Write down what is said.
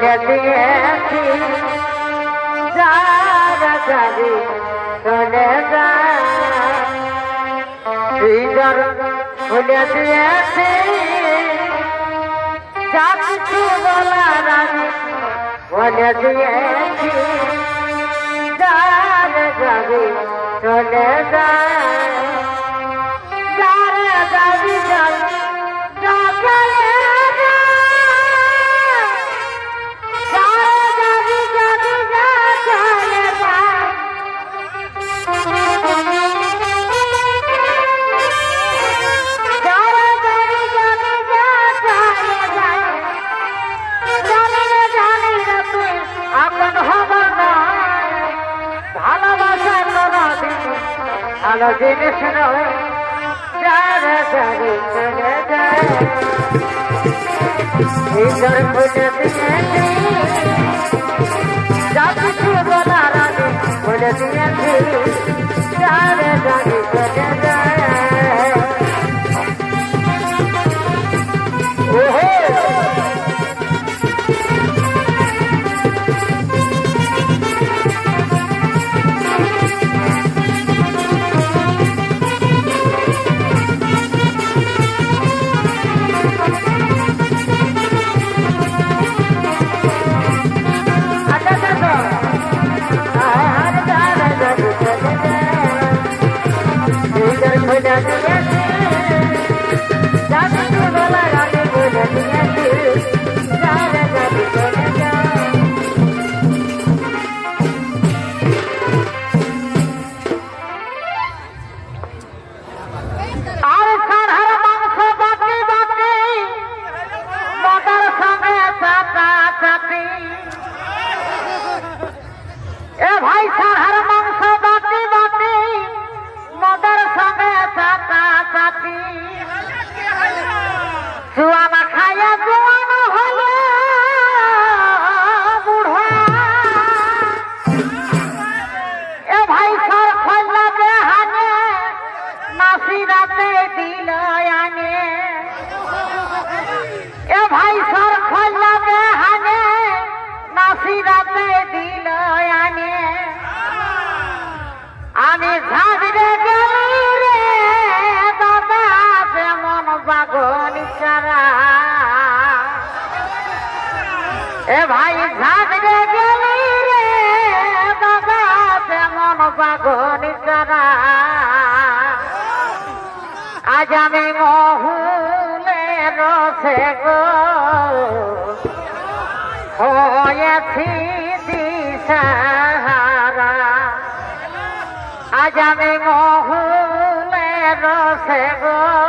ছেড়ে দিয়েছি। যারা যাবি চলে যা সুন্দর খুলে দিয়েছি। যা কিছু বলার আমি বলে দিয়েছি ভালো জিনিস নয় যারা যাবি চলে যায় খুলে দিয়েছি যা কিছু বলার আগে বলে যারা এ ভাই সাধার মাংস বাটি বাটি মদার সঙ্গে চাটা চাটি। আজ আমি মহুলে রসে গো। হয়েছি দিশাহারা। আজ আমি মহুলে রসে গো।